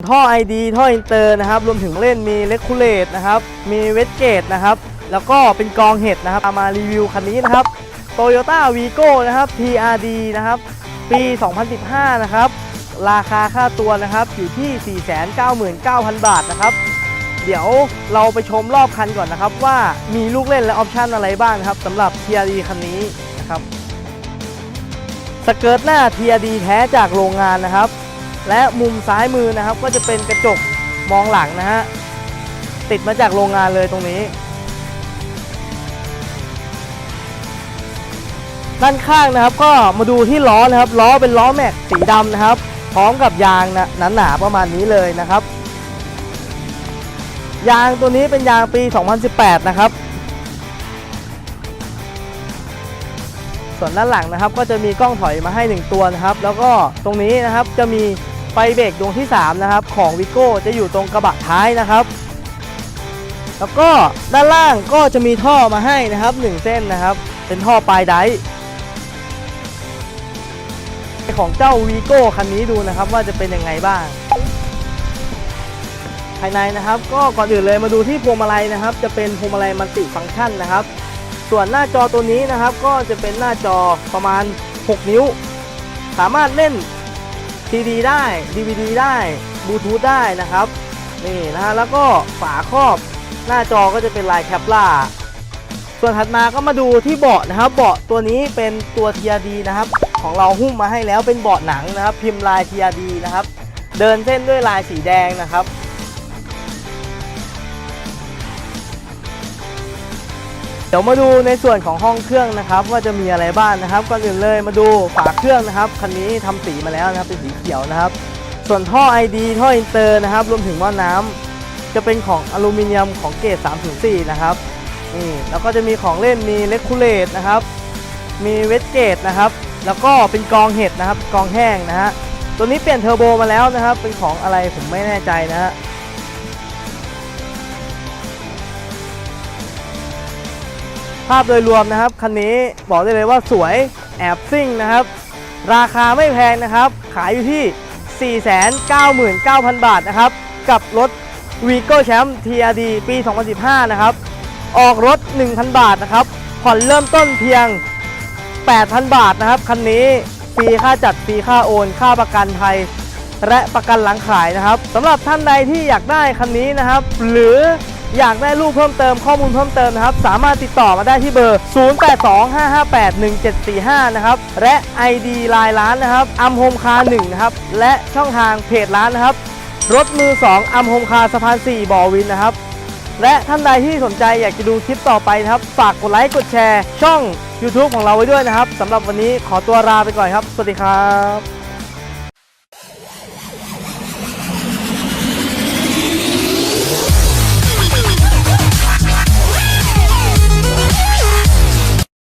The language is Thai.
ท่อ ID ท่ออินเตอร์นะครับ รวมถึงเล่นมีเลคูเลตนะครับ มีเวสเกตนะครับ แล้วก็เป็นกองเห็ดนะครับามารีวิวคันนี้นะครับ Toyota Vigo นะครับ TRD นะครับ ปี 2015 นะครับ ราคาค่าตัวนะครับอยู่ที่ 499,000 บาทนะครับ เดี๋ยวเราไปชมรอบคันก่อนนะครับ ว่ามีลูกเล่นและออปชันอะไรบ้างครับสำหรับ TRD คันนี้นะครับ สเกิร์ตหน้า TRD แท้จากโรงงานนะครับ และมุมซ้ายมือนะครับก็จะเป็นกระจกมองหลังนะฮะติดมาจากโรงงานเลยตรงนี้ ด้านข้างนะครับก็มาดูที่ล้อนะครับล้อเป็นล้อแม็กสีดำนะครับ พร้อมกับยางนะหนาๆประมาณนี้เลยนะครับ ยางตัวนี้เป็นยางปี 2018 นะครับ ส่วนด้านหลังนะครับก็จะมีกล้องถอยมาให้ 1 ตัวนะครับ แล้วก็ตรงนี้นะครับจะมี ฟเบรกดวงที่ 3 นะครับ ของวิโก้จะอยู่ตรงกระบะท้ายนะครับ แล้วก็ด้านล่างก็จะมีท่อมาให้นะครับ 1 เส้นนะครับ เป็นท่อปลายไดของเจ้าวีโก้คันนี้ดูนะครับว่าจะเป็นยังไงบ้าง ภายในนะครับก็ก่อนอื่นเลยมาดูที่พวงมาลัยนะครับ จะเป็นพวงมาลัยมัลติฟังก์ชันนะครับ ส่วนหน้าจอตัวนี้นะครับ ก็จะเป็นหน้าจอประมาณ 6 นิ้ว สามารถเล่น ทีดีได้ DVD ได้บลูทูธได้นะครับนี่นะฮะแล้วก็ฝาครอบหน้าจอก็จะเป็นลายแคปล่าส่วนถัดมาก็มาดูที่เบาะนะครับ เบาะตัวนี้เป็นตัว TRD นะครับ ของเราหุ้มมาให้แล้วเป็นเบาะหนังนะครับ พิมพ์ลาย TRD นะครับ เดินเส้นด้วยลายสีแดงนะครับ เดี๋ยวมาดูในส่วนของห้องเครื่องนะครับ ว่าจะมีอะไรบ้างนะครับก่อนอื่นเลยมาดูฝาเครื่องนะครับคันนี้ทำสีมาแล้วนะครับเป็นสีเขียวนะครับ ส่วนท่อ ID ท่ออินเตอร์นะครับ รวมถึงหม้อน้ำจะเป็นของอลูมิเนียมของเกรด304 นะครับนี่แล้วก็จะมีของเล่นมีเลคูเลตนะครับ มีเวสเกตนะครับ แล้วก็เป็นกองเห็ดนะครับ กองแห้งนะฮะตัวนี้เปลี่ยนเทอร์โบมาแล้วนะครับ เป็นของอะไรผมไม่แน่ใจนะฮะ ภาพโดยรวมนะครับคันนี้บอกได้เลยว่าสวยแอบซิ่งนะครับ ราคาไม่แพงนะครับ ขายอยู่ที่ 499,000 บาทนะครับ กับรถ Vigo Champ TRD ปี 2015 นะครับ ออกรถ 1,000 บาทนะครับ ผ่อนเริ่มต้นเพียง 8,000 บาทนะครับ คันนี้ฟรีค่าจัดฟรีค่าโอน ค่าประกันไทย และประกันหลังขายนะครับสำหรับท่านใดที่อยากได้คันนี้นะครับ หรือ อยากได้รูปเพิ่มเติมข้อมูลเพิ่มเติมนะครับ สามารถติดต่อมาได้ที่เบอร์ 0825581745 นะครับ และ ID ไลน์ร้านนะครับอัมโฮมคา1นะครับ และช่องทางเพจร้านนะครับ รถมือ 2อัมโฮมคาสะพาน 4 บ่อวินนะครับ และท่านใดที่สนใจอยากจะดูคลิปต่อไปนะครับ ฝากกดไลค์กดแชร์ ช่อง YouTube ของเราไว้ด้วยนะครับสำหรับวันนี้ขอตัวลาไปก่อนครับ สวัสดีครับ